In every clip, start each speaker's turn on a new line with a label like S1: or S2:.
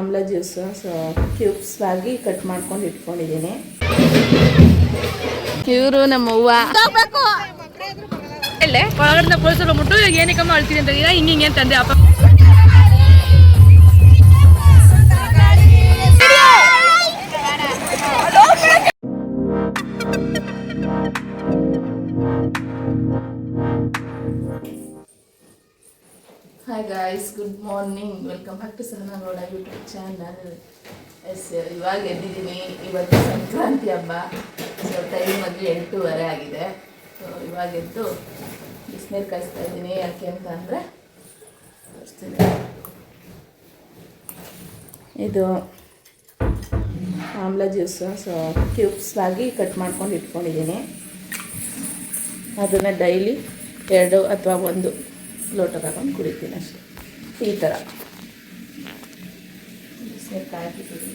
S1: ಆಮ್ಲ juice so cubes ಆಗಿ cut ಮಾಡ್ಕೊಂಡು ಇಟ್ಕೊಂಡಿದ್ದೀನಿ. ಇವರು ನಮ್ಮ ಹೂವ
S2: ಇಲ್ಲೇ ಒಳಗಡೆ ಪೊಲೀಸರು ಮುಟ್ಟು ಏನಕ್ಕಮ್ಮ ಅಳ್ತೀನಿ ಅಂತ ಹಿಂಗೆ ಹಿಂಗೆ ಅಂತಂದೆ. ಅಪ್ಪ
S1: hi guys good morning welcome back to Sahana Gowda YouTube channel S ಇವಾಗ ಎದ್ದಿದ್ದೀನಿ. ಇವತ್ತು ಸಂಕ್ರಾಂತಿ ಹಬ್ಬ. ಸೊ ಟೈಮ್ ಅದು ಎಂಟೂವರೆ ಆಗಿದೆ. ಸೊ ಇವಾಗ ಎದ್ದು ಬಿಸಿನೀರು ಕಾಯಿಸ್ತಾ ಇದ್ದೀನಿ. ಯಾಕೆ ಅಂತ ಅಂದರೆ, ಇದು ಆಮ್ಲ ಜ್ಯೂಸು ಸೊ ಕ್ಯೂಬ್ಸ್ ಆಗಿ ಕಟ್ ಮಾಡ್ಕೊಂಡು ಇಟ್ಕೊಂಡಿದ್ದೀನಿ. ಅದನ್ನು ಡೈಲಿ ಎರಡು ಅಥವಾ ಒಂದು ಲೋಟ ತಗೊಂಡು ಕುಡಿತೀನಿ ಅಷ್ಟೇ. ಈ ಥರ ಬಿಸಿನೀರು ಕಾಯ್ತಿದ್ದೀನಿ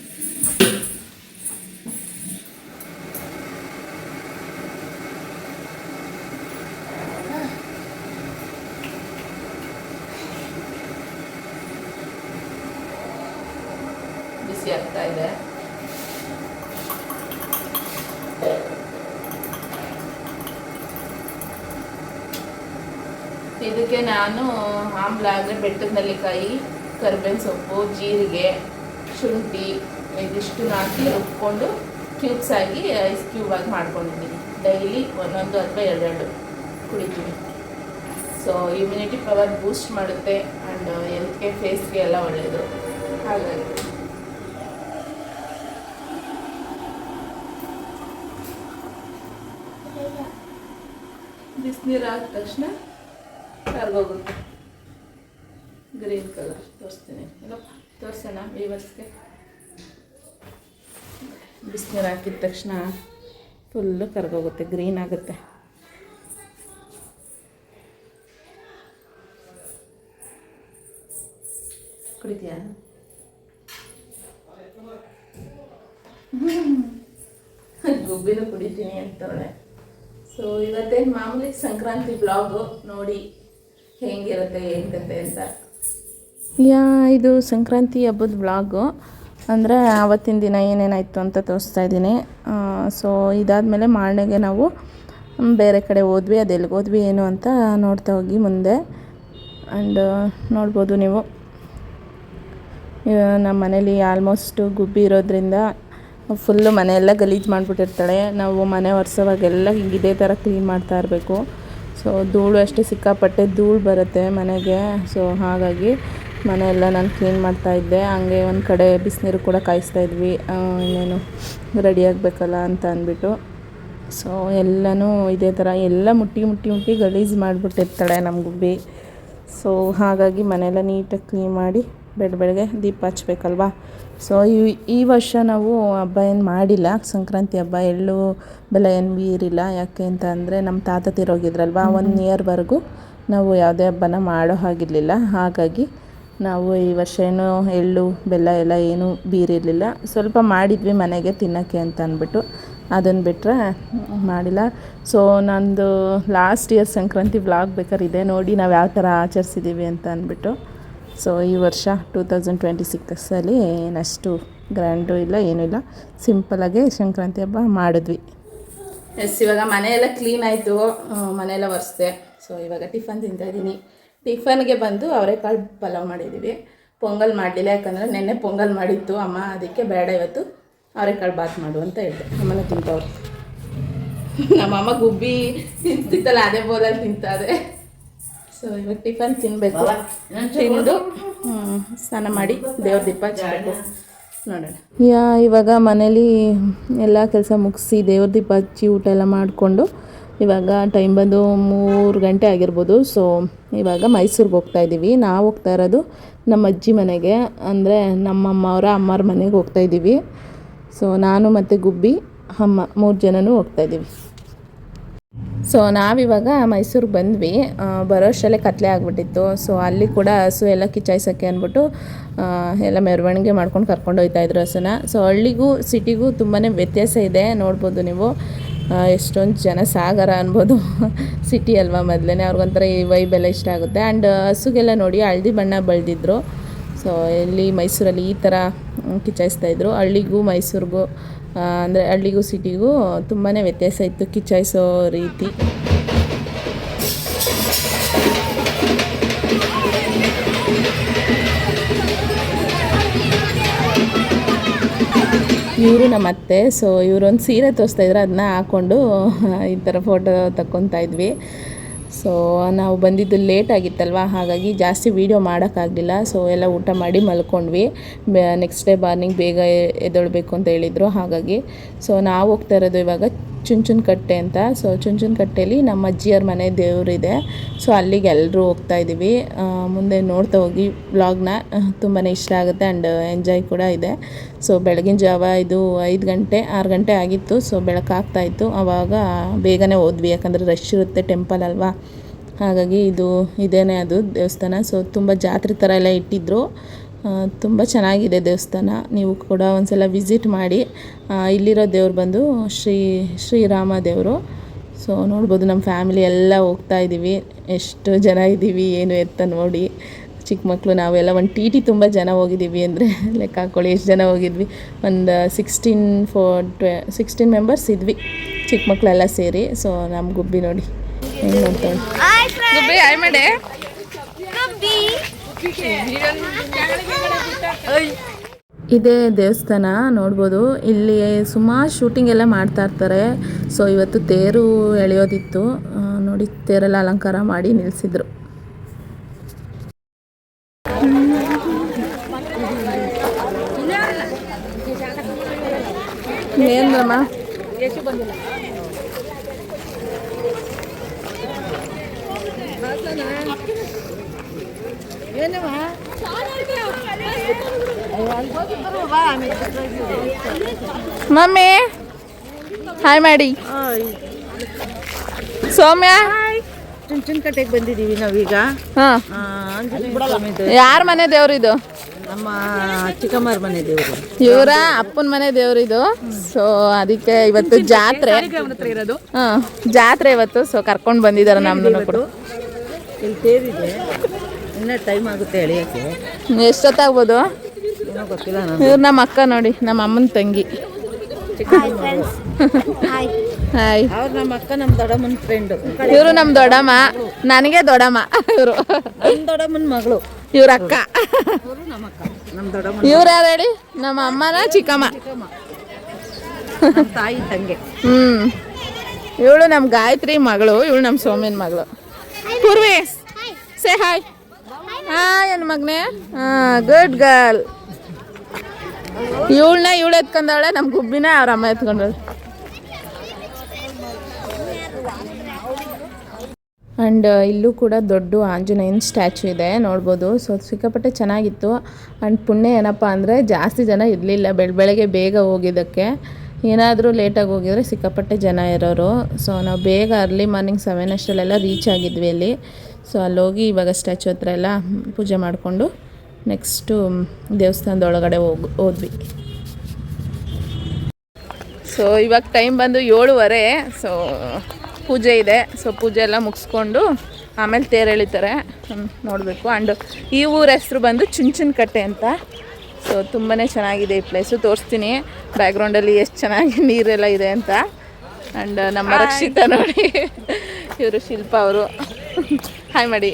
S1: ಬಿಸಿ ಆಗ್ತಾ ಇದೆ ಇದಕ್ಕೆ ನಾನು ಆಮ್ಲ ಅಂದರೆ ಬೆಟ್ಟದ ನೆಲ್ಲಿಕಾಯಿ, ಕರಿಬೇವಿನ ಸೊಪ್ಪು, ಜೀರಿಗೆ, ಶುಂಠಿ, ಇದಿಷ್ಟು ಹಾಕಿ ರುಬ್ಕೊಂಡು ಕ್ಯೂಬ್ಸ್ ಆಗಿ ಐಸ್ ಕ್ಯೂಬ್ ಆಗಿ ಮಾಡ್ಕೊಂಡಿದ್ದೀನಿ. ಡೈಲಿ ಒಂದೊಂದು ಅಥವಾ ಎರಡೆರಡು ಕುಡಿತೀನಿ. ಸೊ ಇಮ್ಯುನಿಟಿ ಪವರ್ ಬೂಸ್ಟ್ ಮಾಡುತ್ತೆ ಆ್ಯಂಡ್ ಹೆಲ್ತ್ಗೆ ಫೇಸ್ಗೆ ಎಲ್ಲ ಒಳ್ಳೆಯದು ಹಾಗಾಗಿ. ಬಿಸಿನೀರು ಆದ ತಕ್ಷಣ ಕರ್ಗೋಗುತ್ತೆ. ಗ್ರೀನ್ ಕಲರ್ ತೋರಿಸ್ತೀನಿ. ತೋರಿಸೋಣ ವರ್ಷಕ್ಕೆ ಬಿಸಿನೀರು ಹಾಕಿದ ತಕ್ಷಣ ಫುಲ್ಲು ಕರ್ಗೋಗುತ್ತೆ. ಗ್ರೀನ್ ಆಗುತ್ತೆ. ಕುಡಿತೀಯಾ? ಗುಬ್ಬಿನೂ ಕುಡಿತೀನಿ ಅಂತವಳೆ ಸೊ ಇವತ್ತೇನು ಮಾಮೂಲಿ ಸಂಕ್ರಾಂತಿ ಬ್ಲಾಗು ನೋಡಿ. ಹೆಂಗಿರುತ್ತೆ ಏನು ಅಂತ. ಯಾ, ಇದು ಸಂಕ್ರಾಂತಿ ಹಬ್ಬದ ಬ್ಲಾಗು ಅಂದರೆ ಆವತ್ತಿನ ದಿನ ಏನೇನಾಯಿತು ಅಂತ ತೋರಿಸ್ತಾ ಇದ್ದೀನಿ. ಸೊ ಇದಾದಮೇಲೆ ಮಾರನೆಗೆ ನಾವು ಬೇರೆ ಕಡೆ ಹೋದ್ವಿ ಅದೆಲ್ಲಿಗೆ ಹೋದ್ವಿ, ಏನು ಅಂತ ನೋಡ್ತಾ ಹೋಗಿ ಮುಂದೆ. ಆ್ಯಂಡ್ ನೋಡ್ಬೋದು ನೀವು. ನಮ್ಮ ಮನೇಲಿ ಆಲ್ಮೋಸ್ಟು ಗುಬ್ಬಿ ಇರೋದ್ರಿಂದ ಫುಲ್ಲು ಮನೆಯೆಲ್ಲ ಗಲೀಜು ಮಾಡಿಬಿಟ್ಟಿರ್ತಾಳೆ. ನಾವು ಮನೆ ಒರೆಸೋವಾಗೆಲ್ಲ ಇದೇ ಥರ ಕ್ಲೀನ್ ಮಾಡ್ತಾ ಇರಬೇಕು. ಸೊ ಧೂಳು ಅಷ್ಟೇ ಸಿಕ್ಕಾಪಟ್ಟೆ ಧೂಳು ಬರುತ್ತೆ ಮನೆಗೆ. ಸೊ ಹಾಗಾಗಿ ಮನೆಯೆಲ್ಲ ನಾನು ಕ್ಲೀನ್ ಮಾಡ್ತಾ ಇದ್ದೆ. ಹಂಗೆ ಒಂದು ಕಡೆ ಬಿಸಿನೀರು ಕೂಡ ಕಾಯಿಸ್ತಾ ಇದ್ವಿ. ಇನ್ನೇನು ರೆಡಿ ಆಗಬೇಕಲ್ಲ ಅಂತ ಅಂದ್ಬಿಟ್ಟು. ಸೊ ಎಲ್ಲನೂ ಇದೇ ಥರ ಎಲ್ಲ ಮುಟ್ಟಿ ಮುಟ್ಟಿ ಮುಟ್ಟಿ ಗಲೀಜು ಮಾಡಿಬಿಟ್ಟಿರ್ತಾಳೆ ನಮ್ಮ ಗುಬ್ಬಿ. ಸೊ ಹಾಗಾಗಿ ಮನೆಯೆಲ್ಲ ನೀಟಾಗಿ ಕ್ಲೀನ್ ಮಾಡಿ ಬೆಳ ಬೆಳಗ್ಗೆ ದೀಪ ಹಚ್ಬೇಕಲ್ವಾ? ಸೊ ಈ ಈ ವರ್ಷ ನಾವು ಹಬ್ಬ ಏನು ಮಾಡಿಲ್ಲ. ಸಂಕ್ರಾಂತಿ ಹಬ್ಬ ಎಳ್ಳು ಬೆಲ್ಲ ಏನು ಬೀರಿಲ್ಲ ಯಾಕೆ ಅಂತ ಅಂದರೆ ನಮ್ಮ ತಾತ ತಿರೋಗಿದ್ರಲ್ವ? ಒನ್ ಇಯರ್ವರೆಗೂ ನಾವು ಯಾವುದೇ ಹಬ್ಬನ ಮಾಡೋ ಹಾಗಿರಲಿಲ್ಲ. ಹಾಗಾಗಿ ನಾವು ಈ ವರ್ಷ ಏನು ಎಳ್ಳು ಬೆಲ್ಲ ಎಲ್ಲ ಏನೂ ಬೀರಿರಲಿಲ್ಲ. ಸ್ವಲ್ಪ ಮಾಡಿದ್ವಿ ಮನೆಗೆ ತಿನ್ನೋಕ್ಕೆ ಅಂತ ಅಂದ್ಬಿಟ್ಟು. ಅದನ್ನು ಬಿಟ್ಟರೆ ಮಾಡಿಲ್ಲ. ಸೊ ನಂದು ಲಾಸ್ಟ್ ಇಯರ್ ಸಂಕ್ರಾಂತಿ ವ್ಲಾಗ್ ಬೇಕಾದ್ರೆ ಇದೆ ನೋಡಿ. ನಾವು ಯಾವ ಥರ ಆಚರಿಸಿದ್ದೀವಿ ಅಂತ ಅಂದ್ಬಿಟ್ಟು. ಸೊ ಈ ವರ್ಷ ಟೂ ತೌಸಂಡ್ ಟ್ವೆಂಟಿ ಸಿಕ್ಸಲ್ಲಿ ಏನಷ್ಟು ಗ್ರ್ಯಾಂಡು ಇಲ್ಲ, ಏನೂ ಇಲ್ಲ. ಸಿಂಪಲಾಗೆ ಸಂಕ್ರಾಂತಿ ಹಬ್ಬ ಮಾಡಿದ್ವಿ. ಎಸ್ ಇವಾಗ ಮನೆಯೆಲ್ಲ ಕ್ಲೀನ್ ಆಯಿತು. ಮನೆಯೆಲ್ಲ ಒರೆಸ್ದೆ. ಸೊ ಇವಾಗ ಟಿಫನ್ ತಿಂತಾಯಿದ್ದೀನಿ. ಟಿಫನ್ಗೆ ಬಂದು ಅವರೆಕಾಳು ಪಲಾವ್ ಮಾಡಿದ್ದೀವಿ. ಪೊಂಗಲ್ ಮಾಡಲಿಲ್ಲ, ಯಾಕಂದರೆ ನೆನ್ನೆ ಪೊಂಗಲ್ ಮಾಡಿತ್ತು. ಅಮ್ಮ, ಅದಕ್ಕೆ ಬೇಡ ಇವತ್ತು. ಅವರೆಕಾಳು ಬಾತ್ ಮಾಡು ಅಂತ ಹೇಳಿದೆ. ನಮ್ಮನೆ ತಿಂತವ್ರು. ನಮ್ಮಮ್ಮ ಗುಬ್ಬಿ ತಿಂತಿತ್ತಲ್ಲ, ಅದೇ ಬೋಲಲ್ಲಿ ತಿಂತಾರೆ ಸೊ ಇವಾಗ ಟಿಫನ್ ತಿನ್ನಬೇಕು ತಿಂದು ಸ್ನಾನ ಮಾಡಿ ದೇವ್ರ ದೀಪ ಹಚ್ಬೇಕು. ನೋಡೋಣ. ಯಾ ಇವಾಗ ಮನೇಲಿ ಎಲ್ಲ ಕೆಲಸ ಮುಗಿಸಿ ದೇವ್ರ ದೀಪ ಹಚ್ಚಿ ಊಟ ಎಲ್ಲ ಮಾಡಿಕೊಂಡು ಇವಾಗ ಟೈಮ್ ಬಂದು ಮೂರು ಗಂಟೆ ಆಗಿರ್ಬೋದು. ಸೊ ಇವಾಗ ಮೈಸೂರಿಗೆ ಹೋಗ್ತಾ ಇದ್ದೀವಿ ನಾವು ಹೋಗ್ತಾ ಇರೋದು ನಮ್ಮ ಅಜ್ಜಿ ಮನೆಗೆ. ಅಂದರೆ ನಮ್ಮಮ್ಮ ಅವರ ಅಮ್ಮವ್ರ ಮನೆಗೆ ಹೋಗ್ತಾ ಇದ್ದೀವಿ ಸೊ ನಾನು ಮತ್ತು ಗುಬ್ಬಿ ಅಮ್ಮ ಮೂರು ಜನನೂ ಹೋಗ್ತಾ ಇದ್ದೀವಿ ಸೊ ನಾವಿವಾಗ ಮೈಸೂರಿಗೆ ಬಂದ್ವಿ. ಬರೋ ಅಷ್ಟರಲ್ಲೇ ಕತ್ಲೆ ಆಗಿಬಿಟ್ಟಿತ್ತು. ಸೊ ಅಲ್ಲಿ ಕೂಡ ಹಸು ಎಲ್ಲ ಕಿಚಾಯಿಸೋಕ್ಕೆ ಅಂದ್ಬಿಟ್ಟು ಎಲ್ಲ ಮೆರವಣಿಗೆ ಮಾಡ್ಕೊಂಡು ಕರ್ಕೊಂಡು ಹೋಗ್ತಾ ಇದ್ರು ಹಸುನ. ಸೊ ಹಳ್ಳಿಗೂ, ಸಿಟಿಗೂ ತುಂಬಾ ವ್ಯತ್ಯಾಸ ಇದೆ. ನೋಡ್ಬೋದು ನೀವು. ಎಷ್ಟೊಂದು ಜನ ಸಾಗರ ಅನ್ಬೋದು. ಸಿಟಿ ಅಲ್ವಾ ಮೊದಲೇ ಅವ್ರಿಗೊಂಥರ ಈ ವೈಬ್ ಎಲ್ಲ ಇಷ್ಟ ಆಗುತ್ತೆ. ಆ್ಯಂಡ್ ಹಸುಗೆಲ್ಲ ನೋಡಿ ಹಳದಿ ಬಣ್ಣ ಬಳ್ದಿದ್ರು. ಸೊ ಇಲ್ಲಿ ಮೈಸೂರಲ್ಲಿ ಈ ಥರ ಕಿಚಾಯಿಸ್ತಾ ಇದ್ರು. ಹಳ್ಳಿಗೂ, ಮೈಸೂರಿಗೂ ಅಂದರೆ ಹಳ್ಳಿಗೂ ಸಿಟಿಗೂ ತುಂಬಾ ವ್ಯತ್ಯಾಸ ಇತ್ತು ಕಿಚಾಯಿಸೋ ರೀತಿ. ಇವರು ನಮ್ಮ ಅತ್ತೆ ಸೊ ಇವರೊಂದು ಸೀರೆ ತೋರಿಸ್ತಾ ಇದ್ರು ಅದನ್ನ ಹಾಕ್ಕೊಂಡು ಈ ಥರ ಫೋಟೋ ತಕ್ಕೊತಾ ಇದ್ವಿ. ಸೊ ನಾವು ಬಂದಿದ್ದು ಲೇಟ್ ಆಗಿತ್ತಲ್ವ? ಹಾಗಾಗಿ ಜಾಸ್ತಿ ವೀಡಿಯೋ ಮಾಡೋಕ್ಕಾಗಲಿಲ್ಲ. ಸೊ ಎಲ್ಲ ಊಟ ಮಾಡಿ ಮಲ್ಕೊಂಡ್ವಿ. ನೆಕ್ಸ್ಟ್ ಡೇ ಮಾರ್ನಿಂಗ್ ಬೇಗ ಎ- ಎದ್ದೇಳಬೇಕು ಅಂತ ಹೇಳಿದರು. ಹಾಗಾಗಿ ಸೊ ನಾವು ಹೋಗ್ತಾ ಇರೋದು ಇವಾಗ ಚುಂಚುನಕಟ್ಟೆ ಅಂತ. ಸೊ ಚುಂಚುನಕಟ್ಟೆಯಲ್ಲಿ ನಮ್ಮ ಅಜ್ಜಿಯರ ಮನೆ ದೇವರಿದೆ. ಸೊ ಅಲ್ಲಿಗೆ ಎಲ್ಲರೂ ಹೋಗ್ತಾ ಇದ್ದೀವಿ. ಮುಂದೆ ನೋಡ್ತಾ ಹೋಗಿ ಬ್ಲಾಗ್ನ ತುಂಬಾ ಇಷ್ಟ ಆಗುತ್ತೆ ಆ್ಯಂಡ್ ಎಂಜಾಯ್ ಕೂಡ ಇದೆ. ಸೊ ಬೆಳಗಿನ ಜಾವ ಇದು ಐದು ಗಂಟೆ, ಆರು ಗಂಟೆ ಆಗಿತ್ತು. ಸೊ ಬೆಳಕಾಗ್ತಾ ಇತ್ತು. ಆವಾಗ ಬೇಗನೆ ಹೋದ್ವಿ. ಯಾಕಂದರೆ ರಶ್ ಇರುತ್ತೆ ಟೆಂಪಲ್ ಅಲ್ವಾ? ಹಾಗಾಗಿ ಇದು ಇದೇನೇ ಅದು ದೇವಸ್ಥಾನ. ಸೊ ತುಂಬ ಜಾತ್ರೆ ಥರ ಎಲ್ಲ ಇಟ್ಟಿದ್ರು. ತುಂಬ ಚೆನ್ನಾಗಿದೆ ದೇವಸ್ಥಾನ. ನೀವು ಕೂಡ ಒಂದ್ಸಲ ವಿಸಿಟ್ ಮಾಡಿ ಇಲ್ಲಿರೋ ದೇವ್ರು ಬಂದು ಶ್ರೀ, ಶ್ರೀರಾಮ ದೇವರು. ಸೊ ನೋಡ್ಬೋದು ನಮ್ಮ ಫ್ಯಾಮಿಲಿ ಎಲ್ಲ ಹೋಗ್ತಾ ಇದ್ದೀವಿ ಎಷ್ಟು ಜನ ಇದ್ದೀವಿ ಏನು ಎತ್ತ ನೋಡಿ. ಚಿಕ್ಕ ಮಕ್ಕಳು ನಾವೆಲ್ಲ ಒಂದು ಟಿ ಟಿ ತುಂಬ ಜನ ಹೋಗಿದ್ದೀವಿ ಅಂದರೆ ಲೆಕ್ಕ ಹಾಕ್ಕೊಳ್ಳಿ ಎಷ್ಟು ಜನ ಹೋಗಿದ್ವಿ. ಒಂದು ಸಿಕ್ಸ್ಟೀನ್ ಫೋರ್ ಟ್ವೆ ಸಿಕ್ಸ್ಟೀನ್ ಮೆಂಬರ್ಸ್ ಇದ್ವಿ. ಚಿಕ್ಕ ಮಕ್ಕಳೆಲ್ಲ ಸೇರಿ. ಸೊ ನಮ್ಮ ಗುಬ್ಬಿ ನೋಡಿ.
S2: ಗುಬ್ಬಿ ಆಯ್ ಮಾಡೆ
S1: ಇದೇ ದೇವಸ್ಥಾನ ನೋಡ್ಬೋದು. ಇಲ್ಲಿ ಸುಮಾರು ಶೂಟಿಂಗ್ ಎಲ್ಲ ಮಾಡ್ತಾ ಇರ್ತಾರೆ. ಸೊ ಇವತ್ತು ತೇರು ಎಳೆಯೋದಿತ್ತು. ನೋಡಿ ತೇರೆಲ್ಲ ಅಲಂಕಾರ ಮಾಡಿ ನಿಲ್ಲಿಸಿದ್ರು ಮಮ್ಮಿ ಹಾಯ್ ಮಾಡಿ. ಸೌಮ್ಯ?
S3: ಚುಂಚನಕಟ್ಟೆಗೆ ಬಂದಿದ್ದೀವಿ ನಾವೀಗ.
S1: ಯಾರ ಮನೆ ದೇವ್ರಿದು?
S3: ನಮ್ಮ ಚಿಕ್ಕಮ್ಮರ ಮನೆ ದೇವರು.
S1: ಇವರ ಅಪ್ಪನ ಮನೆ ದೇವ್ರಿದು. ಸೊ ಅದಕ್ಕೆ ಇವತ್ತು ಜಾತ್ರೆ.
S2: ಇರೋದು?
S1: ಹಾ ಜಾತ್ರೆ ಇವತ್ತು. ಸೊ ಕರ್ಕೊಂಡು ಬಂದಿದ್ದಾರೆ ನಮ್ಮನ್ನು ಕೂಡ.
S3: ಇಲ್ಲಿ ತೇರಿದೆ. ಇನ್ನೂ ಟೈಮ್ ಆಗುತ್ತೆ ಎಳಿಯಕ್ಕೆ.
S1: ಎಷ್ಟೊತ್ತಾಗ್ಬೋದು?
S3: ಗೊತ್ತಿಲ್ಲ
S1: ಇವ್ರು ನಮ್ಮ ಅಕ್ಕ ನೋಡಿ ನಮ್ಮ ಅಮ್ಮನ ತಂಗಿ. ಹಾಯ್
S3: ಅವ್ರು ನಮ್ಮ ಅಕ್ಕ ನಮ್ಮ ದೊಡ್ಡಮ್ಮನ ಫ್ರೆಂಡು
S1: ಇವರು ನಮ್ಮ ದೊಡ್ಡಮ್ಮ. ನನಗೆ ದೊಡ್ಡಮ್ಮ ಇವರು.
S3: ನಮ್ಮ ದೊಡ್ಡಮ್ಮನ ಮಗಳು.
S1: ಇವ್ರ ಅಕ್ಕ.
S3: ಇವ್ರ ನಮ್ಮ ಅಕ್ಕ. ನಮ್ಮ ದೊಡ್ಡಮ್ಮನ
S1: ಇವ್ರು ಯಾರು ಹೇಳಿ? ನಮ್ಮ ಅಮ್ಮನ ಚಿಕ್ಕಮ್ಮ.
S3: ತಾಯಿ ತಂಗೆ.
S1: ಹ್ಮ್. ಇವಳು ನಮ್ಮ ಗಾಯತ್ರಿ ಮಗಳು ಇವಳು ನಮ್ಮ ಸೋಮಿನ ಮಗಳು. ಪೂರ್ವಿ ಸೇ ಹಾಯ್ ಹಾಯ್ ನನ್ನ ಮಗನೇ? ಹಾಂ ಗುಡ್ ಗರ್ಲ್ ಇವಳನ್ನ ಇವಳು ಎತ್ಕೊಂಡವಳೆ ನಮ್ಮ ಗುಬ್ಬಿನ ಅವ್ರ ಅಮ್ಮ ಎತ್ಕೊಂಡವಳೆ ಆ್ಯಂಡ್ ಇಲ್ಲೂ ಕೂಡ ದೊಡ್ಡ ಆಂಜನೇಯನ ಸ್ಟ್ಯಾಚು ಇದೆ, ನೋಡ್ಬೋದು. ಸೊ ಸಿಕ್ಕಾಪಟ್ಟೆ ಚೆನ್ನಾಗಿತ್ತು. ಆ್ಯಂಡ್ ಪುಣ್ಯ ಏನಪ್ಪ ಅಂದರೆ, ಜಾಸ್ತಿ ಜನ ಇರಲಿಲ್ಲ ಬೆಳ, ಬೆಳಗ್ಗೆ ಬೇಗ ಹೋಗಿದ್ದಕ್ಕೆ. ಏನಾದರೂ ಲೇಟಾಗಿ ಹೋಗಿದ್ರೆ ಸಿಕ್ಕಾಪಟ್ಟೆ ಜನ ಇರೋರು. ಸೊ ನಾವು ಬೇಗ ಅರ್ಲಿ ಮಾರ್ನಿಂಗ್ ಸೆವೆನ್ ಅಷ್ಟರಲ್ಲೆಲ್ಲ ರೀಚ್ ಆಗಿದ್ವಿ ಅಲ್ಲಿ. ಸೊ ಅಲ್ಲಿ ಹೋಗಿ ಇವಾಗ ಸ್ಟ್ಯಾಚು ಹತ್ರ ಎಲ್ಲ ಪೂಜೆ ಮಾಡಿಕೊಂಡು ನೆಕ್ಸ್ಟು ದೇವಸ್ಥಾನದ ಒಳಗಡೆ ಹೋಗಿ ಹೋದ್ವಿ. ಸೊ ಇವಾಗ ಟೈಮ್ ಬಂದು ಏಳುವರೆ ಸೊ ಪೂಜೆ ಇದೆ. ಸೊ ಪೂಜೆ ಎಲ್ಲ ಮುಗಿಸ್ಕೊಂಡು ಆಮೇಲೆ ತೇರು ಎಳಿತಾರೆ. ನೋಡಬೇಕು. ಆ್ಯಂಡ್ ಈ ಊರ ಹೆಸರು ಬಂದು ಚುಂಚನಕಟ್ಟೆ ಅಂತ. ಸೊ ತುಂಬಾ ಚೆನ್ನಾಗಿದೆ ಈ ಪ್ಲೇಸು ತೋರಿಸ್ತೀನಿ. ಬ್ಯಾಕ್ಗ್ರೌಂಡಲ್ಲಿ ಎಷ್ಟು ಚೆನ್ನಾಗಿ ನೀರೆಲ್ಲ ಇದೆ ಅಂತ. ಆ್ಯಂಡ್ ನಮ್ಮ ರಕ್ಷಿತ ನೋಡಿ. ಇವರು ಶಿಲ್ಪ ಅವರು. ಹಾಯ್ ಮಾಡಿ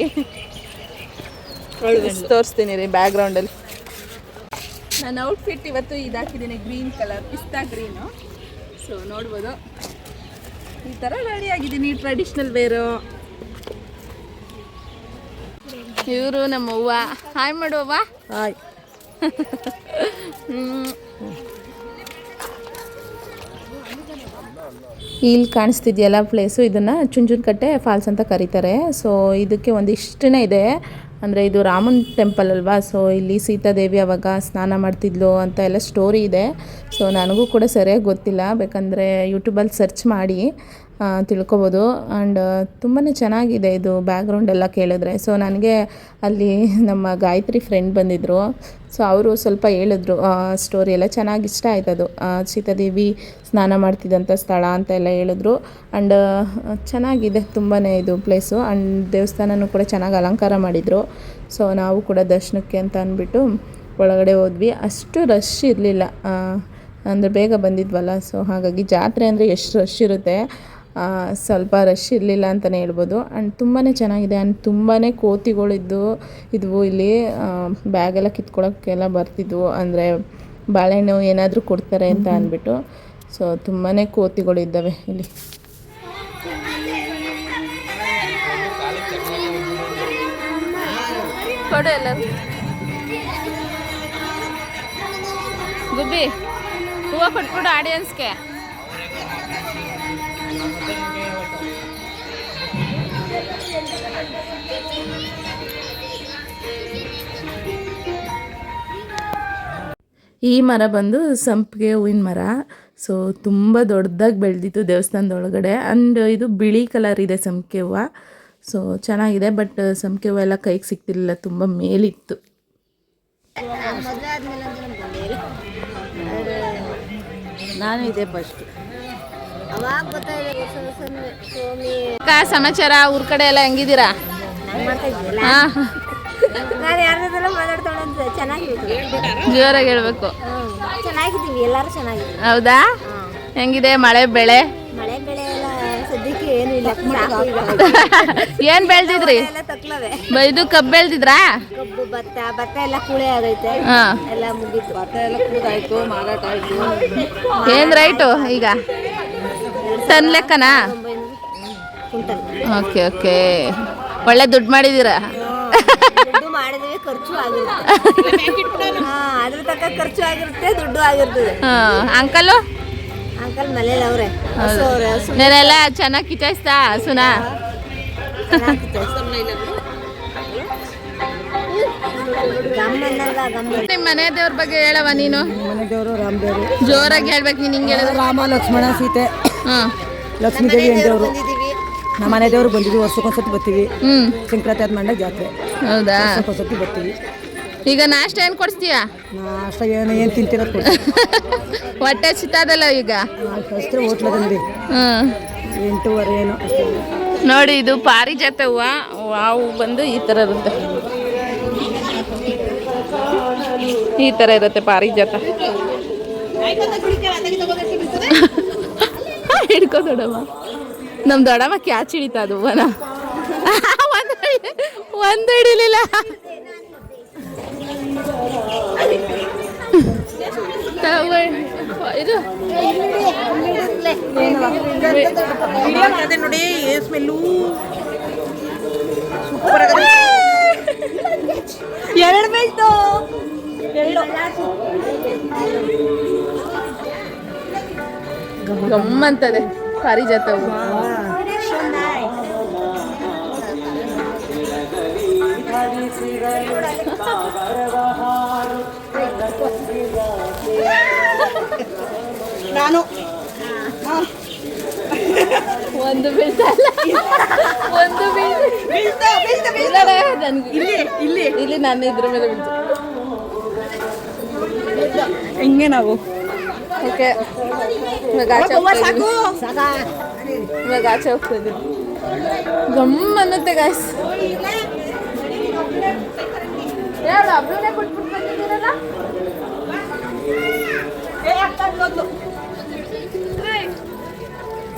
S1: ತೋರಿಸ್ತೀನಿ ರೀ ಬ್ಯಾಕ್ಗ್ರೌಂಡಲ್ಲಿ ನನ್ನ ಔಟ್ಫಿಟ್ ಇವತ್ತು ಇದಾಕಿದ್ದೀನಿ ಗ್ರೀನ್ ಕಲರ್ ಪಿಸ್ತಾ ಗ್ರೀನು ಸೊ ನೋಡ್ಬೋದು. ಈ ಥರ ರೆಡಿ ಆಗಿದ್ದೀನಿ ಟ್ರೆಡಿಷ್ನಲ್ ವೇರು ಇವರು ನಮ್ಮ ಅವ್ವ. ಹಾಯ್ ಮಾಡುವವ್ವ
S3: ಹಾಯ್
S1: ಇಲ್ಲಿ ಕಾಣಿಸ್ತಿದೆಯಲ್ಲ ಪ್ಲೇಸು ಇದನ್ನು ಚುಂಚುನಕಟ್ಟೆ ಫಾಲ್ಸ್ ಅಂತ ಕರೀತಾರೆ. ಸೊ ಇದಕ್ಕೆ ಒಂದಿಷ್ಟನೇ ಇದೆ. ಅಂದರೆ ಇದು ರಾಮನ್ ಟೆಂಪಲ್ ಅಲ್ವಾ? ಸೊ ಇಲ್ಲಿ ಸೀತಾದೇವಿ ಅವಾಗ ಸ್ನಾನ ಮಾಡ್ತಿದ್ಲು ಅಂತ ಎಲ್ಲ ಸ್ಟೋರಿ ಇದೆ. ಸೊ ನನಗೂ ಕೂಡ ಸರಿಯಾಗಿ ಗೊತ್ತಿಲ್ಲ. ಬೇಕಂದರೆ ಯೂಟ್ಯೂಬಲ್ಲಿ ಸರ್ಚ್ ಮಾಡಿ. ತಿಳ್ಕೊಬೋದು. ಆ್ಯಂಡ್ ತುಂಬಾ ಚೆನ್ನಾಗಿದೆ ಇದು ಬ್ಯಾಕ್ಗ್ರೌಂಡ್ ಎಲ್ಲ ಕೇಳಿದ್ರೆ. ಸೊ ನನಗೆ ಅಲ್ಲಿ ನಮ್ಮ ಗಾಯತ್ರಿ ಫ್ರೆಂಡ್ ಬಂದಿದ್ದರು ಸೊ ಅವರು ಸ್ವಲ್ಪ ಹೇಳಿದ್ರು ಸ್ಟೋರಿ ಎಲ್ಲ ಚೆನ್ನಾಗಿ ಇಷ್ಟ ಆಯ್ತು ಅದು. ಸೀತಾದೇವಿ ಸ್ನಾನ ಮಾಡ್ತಿದ್ದಂಥ ಸ್ಥಳ ಅಂತ ಎಲ್ಲ ಹೇಳಿದ್ರು. ಆ್ಯಂಡ್ ಚೆನ್ನಾಗಿದೆ ತುಂಬಾ ಇದು ಪ್ಲೇಸು ಆ್ಯಂಡ್ ದೇವಸ್ಥಾನನೂ ಕೂಡ ಚೆನ್ನಾಗಿ ಅಲಂಕಾರ ಮಾಡಿದರು. ಸೊ ನಾವು ಕೂಡ ದರ್ಶನಕ್ಕೆ ಅಂತ ಅಂದ್ಬಿಟ್ಟು ಒಳಗಡೆ ಹೋದ್ವಿ. ಅಷ್ಟು ರಶ್ ಇರಲಿಲ್ಲ. ಅಂದರೆ ಬೇಗ ಬಂದಿದ್ವಲ್ಲ. ಸೊ ಹಾಗಾಗಿ ಜಾತ್ರೆ ಅಂದರೆ ಎಷ್ಟು ರಶ್ ಇರುತ್ತೆ. ಸ್ವಲ್ಪ ರಶ್ ಇರಲಿಲ್ಲ ಅಂತಲೇ ಹೇಳ್ಬೋದು. ಆ್ಯಂಡ್ ತುಂಬಾ ಚೆನ್ನಾಗಿದೆ. ಆ್ಯಂಡ್ ತುಂಬಾ ಕೋತಿಗಳಿದ್ದು ಇದ್ವು ಇಲ್ಲಿ. ಬ್ಯಾಗೆಲ್ಲ ಕಿತ್ಕೊಳ್ಳೋಕ್ಕೆಲ್ಲ ಬರ್ತಿದ್ವು. ಅಂದರೆ ಬಾಳೆಹಣ್ಣು ಏನಾದರೂ ಕೊಡ್ತಾರೆ ಅಂತ ಅಂದ್ಬಿಟ್ಟು. ಸೊ ತುಂಬಾ ಕೋತಿಗಳಿದ್ದಾವೆ ಇಲ್ಲಿ. ಗುಬ್ಬಿ ಹೂವು ಕೊಟ್ಬಿಡು ಆಡಿಯನ್ಸ್ಗೆ ಈ ಮರ ಬಂದು ಸಂಪಿಗೆ ಹೂವಿನ ಮರ. ಸೊ ತುಂಬ ದೊಡ್ಡದಾಗಿ ಬೆಳೆದಿತ್ತು ದೇವಸ್ಥಾನದ ಒಳಗಡೆ ಆ್ಯಂಡ್ ಇದು ಬಿಳಿ ಕಲರ್ ಇದೆ ಸಂಪಿಗೆ ಹೂವು. ಸೊ ಚೆನ್ನಾಗಿದೆ ಬಟ್ ಸಂಪಿಗೆ ಹೂವು ಎಲ್ಲ ಕೈಗೆ ಸಿಗ್ತಿರ್ಲಿಲ್ಲ. ತುಂಬ ಮೇಲಿತ್ತು.
S3: ನಾನು ಇದೆ ಫಸ್ಟ್
S1: ಸಮಾಚಾರ? ಊರ್ ಕಡೆ ಎಲ್ಲ ಹೆಂಗಿದ್ದೀರಾ?
S4: ಮಾಡ್ತಾ ಇದ್ದಿಲ್ಲ
S1: ಹಾ.
S4: ನಾನು ಯಾರ್ದಾರ ಮಾತಾಡ್ತಾಳೆ ಚೆನ್ನಾಗಿರ್ತೀವಿ
S1: ಜೋರಾಗಿ ಹೇಳ್ಬೇಕು.
S4: ಚೆನ್ನಾಗಿದ್ದೀವಿ ಎಲ್ಲರೂ ಚೆನ್ನಾಗಿದ್ದೀವಿ.
S1: ಹೌದಾ? ಹೆಂಗಿದೆ ಮಳೆ ಬೆಳೆ?
S4: ಮಳೆ ಬೆಳೆ ಎಲ್ಲ ಸದ್ಯಕ್ಕೆ ಏನು ಇಲ್ಲ ಸಾಕು ಈಗ.
S1: ಏನ್ ಬೆಳ್ದಿದ್ರಿ?
S4: ಎಲ್ಲ ತಕ್ಲವೆ
S1: ಬ- ಇದು ಕಬ್ಬು ಬೆಳ್ದಿದ್ರಾ?
S4: ಕಬ್ಬು ಭತ್ತ ಭತ್ತ ಎಲ್ಲ ಕೂಳೆ ಆಗೈತೆ
S1: ಹಾ.
S4: ಎಲ್ಲ ಮುಗೀತು.
S3: ಭತ್ತ ಎಲ್ಲ ಕೂದಾಯ್ತು ಮಾರಾಟ ಆಯ್ತು.
S1: ಏನ್ ರೈಟು ಈಗ? ಟನ್ ಲೆಕ್ಕನಾ?
S4: ಕುಂಟಲ್.
S1: Okay okay. ಒಳ್ಳೆ ದುಡ್ಡು ಮಾಡಿದ್ದೀರಾ
S4: ದುಡ್ಡು ಮಾಡಿದ್ವಿ ಖರ್ಚು ಆಗಿರುತ್ತೆ. ಹಾ ಅದ್ರ ತಕ್ಕ ಖರ್ಚು ಆಗಿರುತ್ತೆ ದುಡ್ಡು ಆಗಿರ್ತದೆ.
S1: ಹಾಂ ಅಂಕಲು?
S4: ಅಂಕಲ್ ಮನೇಲಿ ಅವ್ರೆ. ಹಸು ಅವ್ರೆ ಹಸು
S1: ನೀನೆಲ್ಲ ಚೆನ್ನಾಗಿ ಕಿಚಾಯಿಸ್ತಾ ಸುನಾ?
S4: ಗಮ್ಮನ್ನಲ್ಲ ಗಮ್ಮ
S1: ನಿಮ್ಮ ಮನೆ ದೇವ್ರ ಬಗ್ಗೆ ಹೇಳವ ನೀನು?
S3: ಮನೆ ದೇವರು ರಾಮದೇವರು.
S1: ಜೋರಾಗಿ ಹೇಳ್ಬೇಕು ನೀನು ಹಿಂಗೆ ಹೇಳಿದ್ರೆ.
S3: ರಾಮ ಲಕ್ಷ್ಮಣ ಸೀತೆ.
S1: ಹ
S3: ಲಕ್ಷ್ಮೀ ದೇವಿ ಹೆಂಡವರು
S4: ಬಂದಿದ್ದೀವಿ.
S3: ನಮ್ಮ ಮನೆ ದೇವರು ಬಂದಿದ್ವಿ ವರ್ಷಕ್ಕೊಂದ್ಸತಿ ಬರ್ತೀವಿ.
S1: ಹ್ಞೂ
S3: ಸಂಕ್ರಾಂತಿ ಆದ ಮಂಡ್ಯ ಜಾತ್ರೆ.
S1: ಹೌದಾ?
S3: ವರ್ಷಕ್ಕೊಂದ್ಸತಿ ಬರ್ತೀವಿ.
S1: ಈಗ ನಾಷ್ಟ ಏನು ಕೊಡಿಸ್ತೀಯ?
S3: ನಾಷ್ಟ ಏನು ಏನು ತಿಂತೀರ
S1: ಹೊಟ್ಟೆ ಸಿತ್ತಾದಲ್ಲ ಈಗ?
S3: ಫಸ್ಟ್ ಹೋಟ್ಲ ನೋಡಿ
S1: ಹ್ಞೂ
S3: ಎಂಟೂವರೆ ಏನು ಅಷ್ಟೇ.
S1: ನೋಡಿ ಇದು ಪಾರಿಜಾತ ಹೂವು. ಆ ಹೂವು ಬಂದು ಈ ಥರ ಇರುತ್ತೆ. ಈ ಥರ ಇರುತ್ತೆ ಪಾರಿಜಾತ. ಹಿಡ್ಕೋ ನಮ್ಮ ದೊಡಮ್ಮ ಕ್ಯಾಚ್ ಹಿಡಿತ ಅದು ಹೂವನ ಒಂದು ಹಿಡಿಲಿಲ್ಲ ಇದು
S3: ನೋಡಿ ಸ್ಮೆಲ್ಲು ಎರಡು ಬೀಳ್ತು
S1: ಗಮ್ಮಂತದೆ ಪಾರಿಜಾತ ಹೂವು
S3: ನಾನು
S1: ಒಂದು ಬೀಳ್ತಲ್ಲ ಒಂದು ಬೀಳ್ತ ನನ್ಗೆ ಇಲ್ಲಿ ಇಲ್ಲಿ ಇಲ್ಲಿ ನನ್ನ ಇದ್ರ ಮೇಲೆ ಬೀಳ್ತು
S3: ಹಿಂಗೆ ನಾವು
S1: ಓಕೆ. ಇವಾಗ ಆಚೆ. ಇವಾಗ ಆಚೆ ಹೋಗ್ತಾ ಇದೀವಿ ಗಮ್ ಅನ್ನತ್ತೆ ಗಾಯ್ಸ್ ಯಾರು ಒಬ್ಳನ್ನೇ ಕೊಟ್ಬಿಟ್ಟು ಬಂದಿದ್ದೀರಲ್ಲ?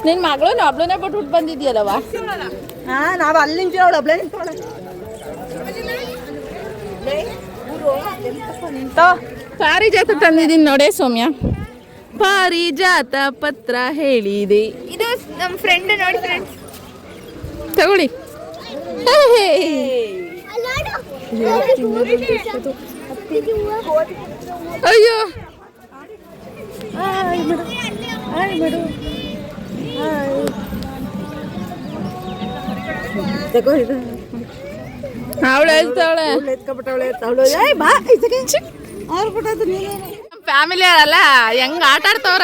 S1: ನಿನ್ನ ಮಗಳು ಒಬ್ಳನ್ನೇ ಕೊಟ್ಬಿಟ್ಟು ಬಂದಿದ್ಯಲ್ಲವ
S3: ಹಾ ನಾವು ಅಲ್ಲಿ ನಿಂತಿರೋಳು ಒಬ್ಳೆ ನಿಂತವಳೆ
S1: ಪಾರಿಜಾತ ತಂದಿದ್ದೀನಿ ನೋಡಿ ಸೌಮ್ಯ. ಪಾರಿಜಾತ ಪತ್ರ ಹೇಳಿದೆ.
S4: ಇದು ನಮ್ಮ ಫ್ರೆಂಡ್ ನೋಡಿ ಫ್ರೆಂಡ್
S1: ತಗೊಳ್ಳಿ. ಅಯ್ಯೋ.
S3: ತಗೋ ಇದು
S1: ಅವಳು ಹೇಳ್ತಾವಳೆ
S3: ಎತ್ಕೊಬಿಟ್ಟವಳೆ ತವಳು. ಏಯ್ ಬಾ ಇದಕ್ಕೆ ಅವ್ರು ಬಿಟ್ಟದ್ದು ನೀನು.
S1: ಫ್ಯಾಮಿಲಿ ಅಲ್ಲ ಹೆಂಗ್ ಆಟ ಆಡ್ತಾವ್ರ?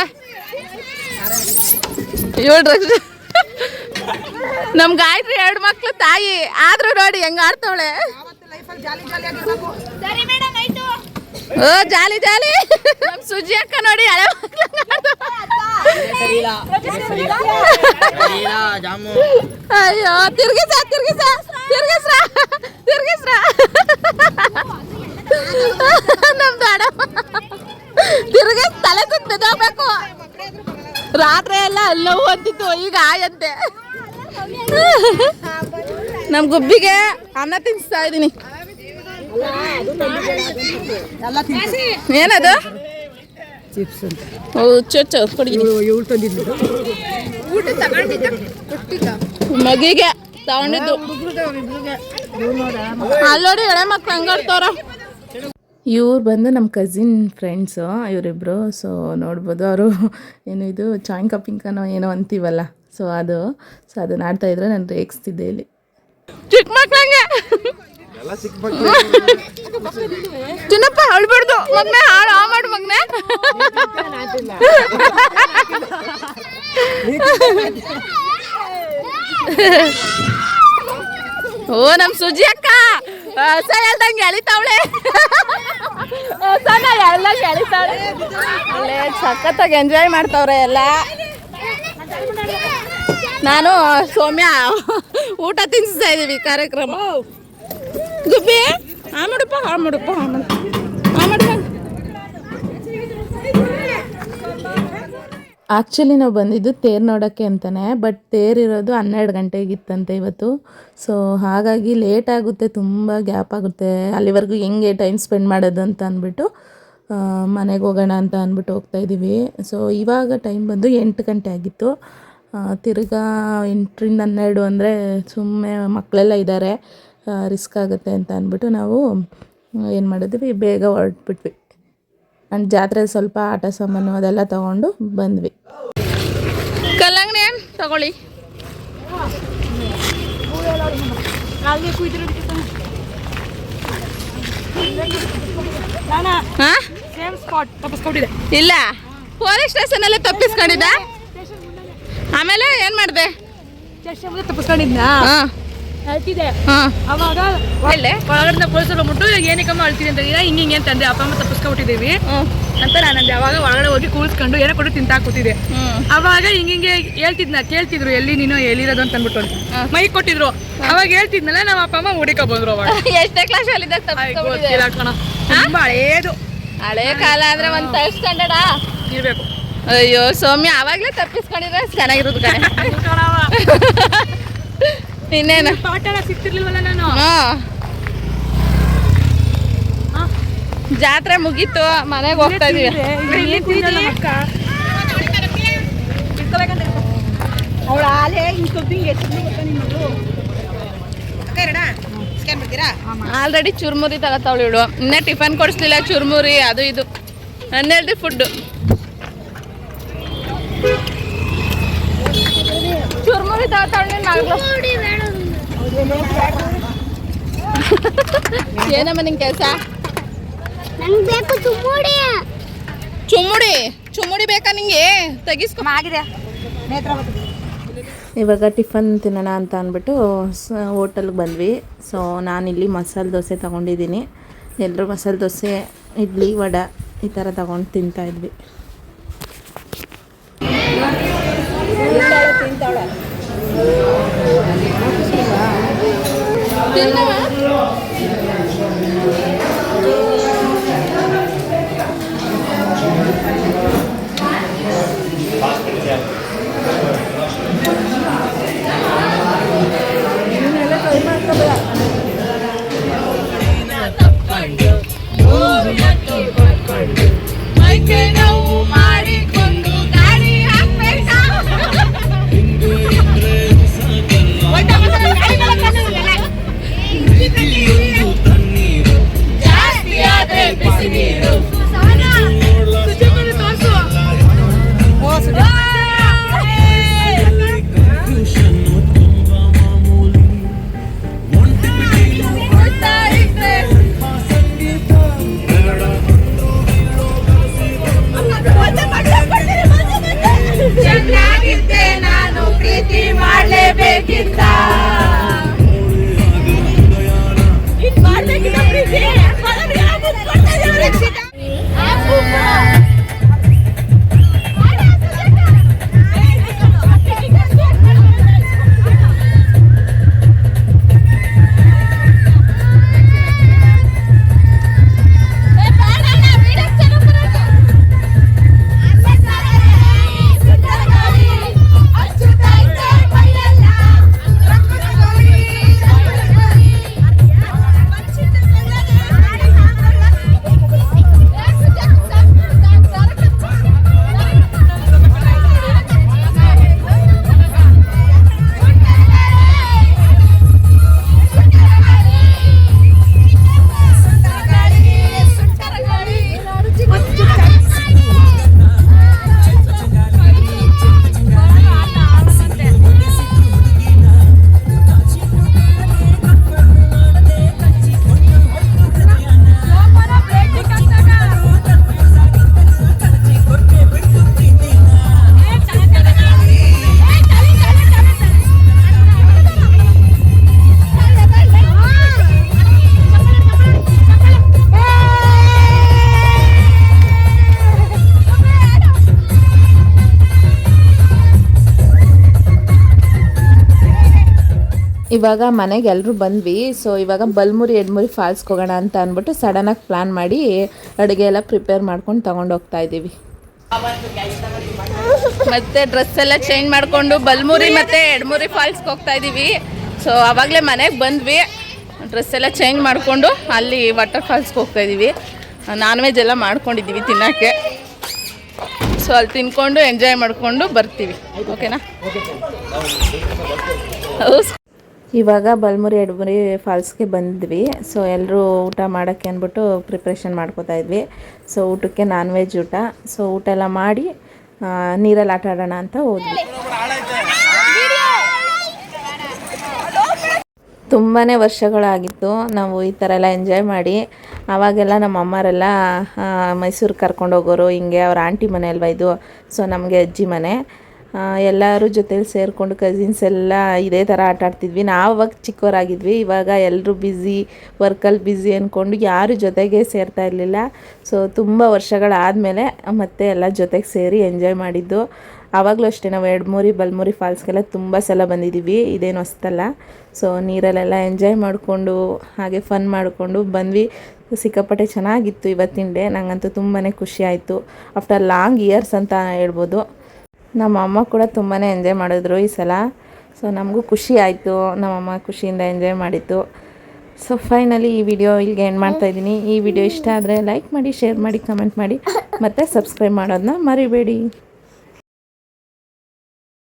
S1: ನಮ್ ಗಾಯತ್ರಿ ಎರಡು ಮಕ್ಳು ತಾಯಿ ಆದ್ರೂ ನೋಡಿ ಹೆಂಗ್ ಆಡ್ತಾವಳೆ. ಓ ಜಾಲಿ ಜಾಲಿ. ನಮ್ ಸುಜಿ ಅಕ್ಕ ನೋಡಿ ಹಳೆ ಅಯ್ಯೋ ತಿರ್ಗಿಸ ತಿರ್ಗಿಸ ತಿರ್ಗಿಸ್ರ ತಿರ್ಗಿಸ್ರ ನಮ್ ಬೇಡ ತಿರ್ಗಿಸ್ ತಲೆ ಸುತ್ತ ಬಿದ್ದೋಗ್ಬೇಕು ರಾತ್ರಿ ಎಲ್ಲ ಅಲ್ಲವು ಅಂತಿತ್ತು ಈಗ ಆಯಂತೆ. ನಮ್ ಗುಬ್ಬಿಗೆ ಅನ್ನ ತಿನ್ಸ್ತಾ ಇದೀನಿ. ಏನದು?
S3: ಚಿಪ್ಸ್
S1: ಕೊಡಿ
S3: ತಂದಿದ್ದು
S1: ಮಗಿಗೆ ತಗೊಂಡಿದ್ದು. ಅಲ್ಲೋಡಿ ಎಳೆ ಮಕ್ಳು ಹಂಗಾಡ್ತವ್ರ ಇವ್ರು ಬಂದು ನಮ್ಮ ಕಸಿನ್ ಫ್ರೆಂಡ್ಸು ಇವರಿಬ್ಬರು ಸೊ ನೋಡ್ಬೋದು ಅವರು ಏನು ಇದು ಚಾಯಿಂಗ್ ಕಪ್ಪಿಂಕನೋ ಏನೋ ಅಂತೀವಲ್ಲ. ಸೊ ಅದು. ಸೊ ಅದನ್ನ ಆಡ್ತಾ ಇದ್ರೆ ನಾನು ರೇಗಿಸ್ತಿದ್ದೆ ಇಲ್ಲಿ. ಚಿಕ್ಕ ಮಕ್ಕಳಂಗೆ ಚಿನ್ನಪ್ಪ ಅಳ್ಬಾರ್ದು. ಮಗ್ನೆ ಹಾಳು ಆ ಮಾಡು ಮಗ್ನೆ. ಓ ನಮ್ಮ ಸುಜಿ ಅಕ್ಕ. ಹೊಸ ಹೇಳ್ದಂಗೆ ಎಳಿತಾವಳೆ ಸಣ್ಣ ಹೇಳ್ದಂಗೆ ಎಳಿತಾವಳೆ ಅಲ್ಲೇ ಸಖತ್ತಾಗಿ ಎಂಜಾಯ್ ಮಾಡ್ತಾವ್ರೆ ಎಲ್ಲ. ನಾನು, ಸೌಮ್ಯ, ಊಟ ತಿನ್ನಿಸ್ತಾ ಇದೀವಿ ಕಾರ್ಯಕ್ರಮ. ಗುಬ್ಬಿ, ಆ ಮಾಡಪ್ಪ ಆ ಮಾಡಪ್ಪ ಆ ಮಾಡು ಆ ಮಾಡಪ್ಪ ಆ್ಯಕ್ಚುಲಿ ನಾವು ಬಂದಿದ್ದು ತೇರು ನೋಡೋಕ್ಕೆ ಅಂತಲೇ ಬಟ್ ತೇರಿರೋದು ಹನ್ನೆರಡು ಗಂಟೆಗಿತ್ತಂತೆ ಇವತ್ತು. ಸೊ ಹಾಗಾಗಿ ಲೇಟ್ ಆಗುತ್ತೆ, ತುಂಬ ಗ್ಯಾಪ್ ಆಗುತ್ತೆ. ಅಲ್ಲಿವರೆಗೂ ಹೆಂಗೆ ಟೈಮ್ ಸ್ಪೆಂಡ್ ಮಾಡೋದು ಅಂತ ಅಂದ್ಬಿಟ್ಟು ಮನೆಗೆ ಹೋಗೋಣ ಅಂತ ಅಂದ್ಬಿಟ್ಟು ಹೋಗ್ತಾ ಇದ್ದೀವಿ ಸೊ ಇವಾಗ ಟೈಮ್ ಬಂದು ಎಂಟು ಗಂಟೆ ಆಗಿತ್ತು. ತಿರ್ಗಾ ಎಂಟರಿಂದ ಹನ್ನೆರಡು ಅಂದರೆ ಸುಮ್ಮನೆ ಮಕ್ಕಳೆಲ್ಲ ಇದ್ದಾರೆ ರಿಸ್ಕ್ ಆಗುತ್ತೆ ಅಂತ ಅಂದ್ಬಿಟ್ಟು ನಾವು ಏನು ಮಾಡಿದ್ವಿ, ಬೇಗ ಹೊರಟ್ಬಿಟ್ವಿ. ಜಾತ್ರೆ ಸ್ವಲ್ಪ ಆಟ ಸಾಮಾನು ಅದೆಲ್ಲ ತಗೊಂಡು ಬಂದ್ವಿ. ಕಲ್ಲಂಗಡಿ ಏನು? ತಗೊಳ್ಳಿ. ಹಾ?
S2: ಸೇಮ್ ಸ್ಪಾಟ್ ತಪ್ಪಿಸ್ಕೊಂಡಿದೆ
S1: ಇಲ್ಲ. ಪೊಲೀಸ್ ಸ್ಟೇಷನ್ ಅಲ್ಲೇ ತಪ್ಪಿಸ್ಕೊಂಡಿದ್ದ? ಆಮೇಲೆ ಏನು ಮಾಡಿದೆ?
S2: ತಪ್ಪಿಸ್ಕೊಂಡಿದ್ದ ಮುಂದೆ ತಪ್ಪಿಸ್ಕೊಂಡಿದ್ನ?
S1: ಹಾ.
S2: ಹೇಳ್ತಿದೆ ಅವಾಗ
S1: ಒಳ್ಳೆ
S2: ಒಳಗಡೆ ಪೊಲೀಸರು ಬಂದ್ಬಿಟ್ಟು ಏನಕ್ಕಮ್ಮ ಅಳ್ತಿದೆ ಅಂತ ಇಲ್ಲ ಹಿಂಗೆ ಹಿಂಗೆ ಅಂತಂದೆ ಅಪ್ಪ ಅಮ್ಮ ತಪ್ಪಿಸ್ಕೊಬಿಟ್ಟಿದ್ದೀವಿ. ಅಂತ ನಾನಂದೆ. ಅವಾಗ ಒಳಗಡೆ ಹೋಗಿ ಕೂರಿಸ್ಕೊಂಡು ಏನೋ ಕೊಟ್ಟು ತಿಂತಾ ಕೂತಿದ್ದೆ. ಅವಾಗ ಹಿಂಗೆ ಹಿಂಗೆ ಹೇಳ್ತಿದ್ನ ಕೇಳ್ತಿದ್ರು ಎಲ್ಲಿ ನೀನು ಎಲ್ಲಿರೋದು ಅಂತ ಅಂದ್ಬಿಟ್ಟು ಮೈ ಕೊಟ್ಟಿದ್ರು. ಅವಾಗ ಹೇಳ್ತಿದ್ನಲ್ಲ ನಮ್ಮ ಅಪ್ಪ ಅಮ್ಮ ಹುಡುಕ ಬಂದ್ರು ಅವಾಗ.
S1: ಎಷ್ಟೇ ಕ್ಲಾಸ್ ಅಲ್ಲಿ
S2: ಕಣ. ತುಂಬಾ ಹಳೇದು.
S1: ಹಳೆ ಕಾಲ ಅಂದ್ರೆ ಒಂದ್ ಥರ್ಡ್ ಸ್ಟ್ಯಾಂಡರ್ಡಾ
S2: ಇರ್ಬೇಕು.
S1: ಅಯ್ಯೋ ಸೌಮ್ಯ ಅವಾಗ್ಲೇ ತಪ್ಪಿಸ್ಕೊಂಡಿದ್ರೆ ಚೆನ್ನಾಗಿರೋದು ಕಣೆ. ಇನ್ನೇನು?
S2: ಪಾಠ ಎಲ್ಲ ಸಿಗ್ತಿರ್ಲಿಲ್ವಲ್ಲ ನಾನು?
S1: ಹಾ. ಜಾತ್ರೆ ಮುಗೀತು ಮನೆಗೆ ಹೋಗ್ತಾ ಇದೀವಿ.
S3: ಅವಳ ಆಲೆ
S1: ಆಲ್ರೆಡಿ ಚುರ್ಮುರಿ ತಗತ್ತವಳು ಇವಳು. ಇನ್ನೇ ಟಿಫನ್ ಕೊಡಿಸ್ಲಿಲ್ಲ ಚುರ್ಮುರಿ ಅದು ಇದು. ಹನ್ನೆರಡು ಏನಮ್ಮ ನಿನ್ ಕೆಲಸ?
S4: ನಂಗೆ ಬೇಕು
S1: ಚುಮ್ಮುಡಿ ಚುಮ್ಮುಡಿ ಬೇಕಾ ನಿಂಗೆ? ತೆಗಿಸ್ಕೊ.
S3: ಆಗಿದೆ
S1: ಇವಾಗ ಟಿಫನ್ ತಿನ್ನೋಣ ಅಂತ ಅಂದ್ಬಿಟ್ಟು ಸ ಹೋಟೆಲ್ಗೆ ಬಂದ್ವಿ. ಸೊ ನಾನಿಲ್ಲಿ ಮಸಾಲೆ ದೋಸೆ ತೊಗೊಂಡಿದ್ದೀನಿ. ಎಲ್ಲರೂ ಮಸಾಲೆ ದೋಸೆ ಇಡ್ಲಿ ವಡೆ ಈ ಥರ ತೊಗೊಂಡು ತಿಂತಾ తిన్నావా ಇವಾಗ ಮನೆಗೆ ಎಲ್ಲರೂ ಬಂದ್ವಿ. ಸೊ ಇವಾಗ ಬಲ್ಮುರಿ ಎಡ್ಮುರಿ ಫಾಲ್ಸ್ಗೆ ಹೋಗೋಣ ಅಂತ ಅಂದ್ಬಿಟ್ಟು ಸಡನ್ನಾಗಿ ಪ್ಲ್ಯಾನ್ ಮಾಡಿ ಅಡುಗೆ ಎಲ್ಲ ಪ್ರಿಪೇರ್ ಮಾಡ್ಕೊಂಡು ತಗೊಂಡು ಹೋಗ್ತಾ ಇದ್ದೀವಿ. ಮತ್ತೆ ಡ್ರೆಸ್ ಎಲ್ಲ ಚೇಂಜ್ ಮಾಡಿಕೊಂಡು ಬಲ್ಮುರಿ ಮತ್ತು ಎಡ್ಮುರಿ ಫಾಲ್ಸ್ಗೆ ಹೋಗ್ತಾ ಇದ್ದೀವಿ. ಸೊ ಆವಾಗಲೇ ಮನೆಗೆ ಬಂದ್ವಿ. ಡ್ರೆಸ್ ಎಲ್ಲ ಚೇಂಜ್ ಮಾಡಿಕೊಂಡು ಅಲ್ಲಿ ವಾಟರ್ ಫಾಲ್ಸ್ಗೆ ಹೋಗ್ತಾ ಇದ್ದೀವಿ. ನಾನ್ ವೆಜ್ ಎಲ್ಲ ಮಾಡ್ಕೊಂಡಿದ್ದೀವಿ ತಿನ್ನೋಕ್ಕೆ. ಸೊ ಅಲ್ಲಿ ತಿನ್ಕೊಂಡು ಎಂಜಾಯ್ ಮಾಡಿಕೊಂಡು ಬರ್ತೀವಿ. ಓಕೆನಾ ಇವಾಗ ಬಲ್ಮುರಿ ಎಡಮುರಿ ಫಾಲ್ಸ್ಗೆ ಬಂದ್ವಿ. ಸೊ ಎಲ್ಲರೂ ಊಟ ಮಾಡೋಕ್ಕೆ ಅಂದ್ಬಿಟ್ಟು ಪ್ರಿಪ್ರೇಷನ್ ಮಾಡ್ಕೋತಾ ಇದ್ವಿ. ಸೊ ಊಟಕ್ಕೆ ನಾನ್ ವೆಜ್ ಊಟ. ಸೊ ಊಟ ಎಲ್ಲ ಮಾಡಿ ನೀರಲ್ಲಿ ಆಟ ಆಡೋಣ ಅಂತ ಹೋದ್ವಿ. ತುಂಬಾ ವರ್ಷಗಳಾಗಿತ್ತು. ನಾವು ಈ ಥರ ಎಲ್ಲ ಎಂಜಾಯ್ ಮಾಡಿ. ಆವಾಗೆಲ್ಲ ನಮ್ಮ ಅಮ್ಮರೆಲ್ಲ ಮೈಸೂರಿಗೆ ಕರ್ಕೊಂಡು ಹೋಗೋರು, ಹಿಂಗೆ ಅವ್ರ ಆಂಟಿ ಮನೆ ಅಲ್ವಾ ಇದು? ಸೊ ನಮಗೆ ಅಜ್ಜಿ ಮನೆ. ಎಲ್ಲರೂ ಜೊತೆಲಿ ಸೇರಿಕೊಂಡು ಕಸಿನ್ಸ್ ಎಲ್ಲ ಇದೇ ಥರ ಆಟ ಆಡ್ತಿದ್ವಿ. ನಾವು ಅವಾಗ ಚಿಕ್ಕವರಾಗಿದ್ವಿ ಇವಾಗ ಎಲ್ಲರೂ ಬ್ಯುಸಿ ವರ್ಕಲ್ಲಿ ಬ್ಯುಸಿ ಅಂದ್ಕೊಂಡು ಯಾರು ಜೊತೆಗೆ ಸೇರ್ತಾ ಇರಲಿಲ್ಲ. ಸೊ ತುಂಬ ವರ್ಷಗಳಾದಮೇಲೆ ಮತ್ತೆ ಎಲ್ಲ ಜೊತೆಗೆ ಸೇರಿ ಎಂಜಾಯ್ ಮಾಡಿದ್ದು. ಆವಾಗಲೂ ಅಷ್ಟೇ ನಾವು ಎಡ್ಮೂರಿ, ಬಲ್ಮೂರಿ ಫಾಲ್ಸ್ಗೆಲ್ಲ ತುಂಬ ಸಲ ಬಂದಿದ್ದೀವಿ ಇದೇನು ಹೊಸ್ತಲ್ಲ. ಸೊ ನೀರಲ್ಲೆಲ್ಲ ಎಂಜಾಯ್ ಮಾಡಿಕೊಂಡು, ಹಾಗೆ ಫನ್ ಮಾಡಿಕೊಂಡು ಬಂದ್ವಿ. ಸಿಕ್ಕಾಪಟ್ಟೆ ಚೆನ್ನಾಗಿತ್ತು ಇವತ್ತಿನ ಡೇ ನನಗಂತೂ ತುಂಬಾ ಖುಷಿ ಆಯಿತು. ಆಫ್ಟರ್ ಲಾಂಗ್ ಇಯರ್ಸ್ ಅಂತ ಹೇಳ್ಬೋದು. ನಮ್ಮ ಅಮ್ಮ ಕೂಡ ತುಂಬಾ ಎಂಜಾಯ್ ಮಾಡಿದ್ರು ಈ ಸಲ. ಸೊ ನಮಗೂ ಖುಷಿ ಆಯಿತು. ನಮ್ಮಮ್ಮ ಖುಷಿಯಿಂದ ಎಂಜಾಯ್ ಮಾಡಿತ್ತು. ಸೊ ಫೈನಲಿ ಈ ವಿಡಿಯೋ ಇಲ್ಲಿಗೆ ಎಂಡ್ ಮಾಡ್ತಾ ಇದ್ದೀನಿ. ಈ ವಿಡಿಯೋ ಇಷ್ಟ ಆದರೆ ಲೈಕ್ ಮಾಡಿ ಶೇರ್ ಮಾಡಿ ಕಮೆಂಟ್ ಮಾಡಿ. ಮತ್ತು ಸಬ್ಸ್ಕ್ರೈಬ್ ಮಾಡೋದನ್ನ ಮರಿಬೇಡಿ.